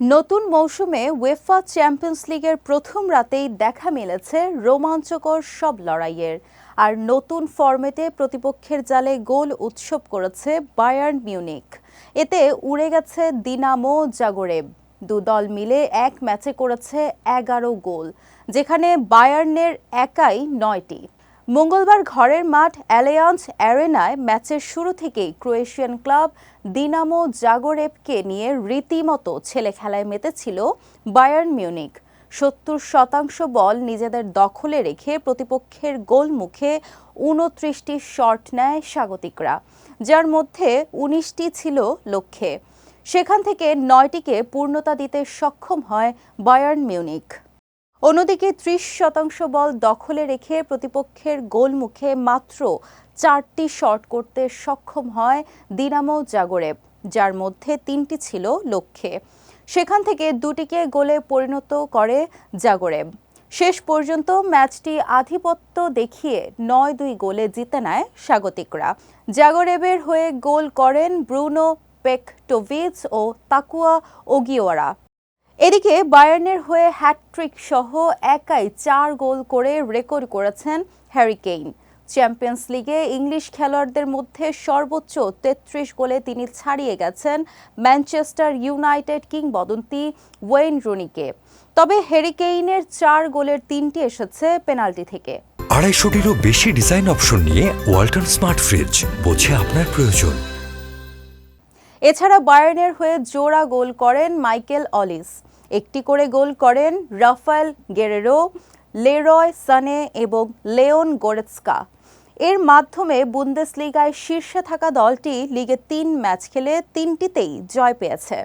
নতুন মৌসুমে UEFA champions লিগের প্রথম রাতেই দেখা মিলেছে রোমাঞ্চকর সব লড়াইয়ের। আর নতুন ফরম্যাটে প্রতিপক্ষের জালে গোল উৎসব করেছে বায়ার্ন মিউনিক এতে উড়ে গেছে দিনামো জাগোরেব দু দল মিলে এক ম্যাচে করেছে এগারো গোল, যেখানে বায়ার্নের একাই নয়টি। মঙ্গলবার ঘরের মাঠ অ্যালিয়ান্স অ্যারেনায় ম্যাচের শুরু থেকেই ক্রোয়েশিয়ান ক্লাব দিনামো জাগোরেবকে নিয়ে রীতিমতো ছেলে খেলায় মেতেছিল বায়ার্ন মিউনিক। সত্তর শতাংশ বল নিজেদের দখলে রেখে প্রতিপক্ষের গোল মুখে উনত্রিশটি শট নেয় স্বাগতিকরা, যার মধ্যে উনিশটি ছিল লক্ষ্যে। সেখান থেকে নয়টিকে পূর্ণতা দিতে সক্ষম হয় বায়ার্ন মিউনিক। অন্যদিকে ত্রিশ শতাংশ বল দখলে রেখে প্রতিপক্ষের গোল মুখে মাত্র চারটি শট করতে সক্ষম হয় দিনামো জাগরেব, যার মধ্যে তিনটি ছিল লক্ষ্যে। সেখান থেকে দুটিকে গোলে পরিণত করে জাগরেব। শেষ পর্যন্ত ম্যাচটি আধিপত্য দেখিয়ে নয় দুই গোলে জিতে নেয় স্বাগতিকরা। জাগরেবের হয়ে গোল করেন ব্রুনো পেকটোভিচ ও তাকুয়া ওগিওয়ারা। এদিকে বায়ার্নের হয়ে হ্যাটট্রিক সহ একাই চার গোল করে রেকর্ড করেছেন হ্যারি কেইন। চ্যাম্পিয়ন্স লিগে ইংলিশ খেলোয়াড়দের মধ্যে সর্বোচ্চ তেত্রিশ গোলে তিনি ছাড়িয়ে গেছেন ম্যানচেস্টার ইউনাইটেড কিংবদন্তি ওয়েন রুনিকে। তবে হ্যারি কেইনের চার গোলের তিনটি এসেছে পেনাল্টি থেকে। আড়াইশোটিরও বেশি ডিজাইন অপশন নিয়ে ওয়ালটন স্মার্ট ফ্রিজ, বোঝে আপনার প্রয়োজন। এছাড়া বায়ার্নের হয়ে জোড়া গোল করেন মাইকেল অলিস। একটি করে গোল করেন রাফায়েল গেরেরো, লেরয় সানে এবং লেওন গোরেৎস্কা। এর মাধ্যমে বুন্দেসলিগায় শীর্ষে থাকা দলটি লিগে তিন ম্যাচ খেলে তিনটিতেই জয় পেয়েছে।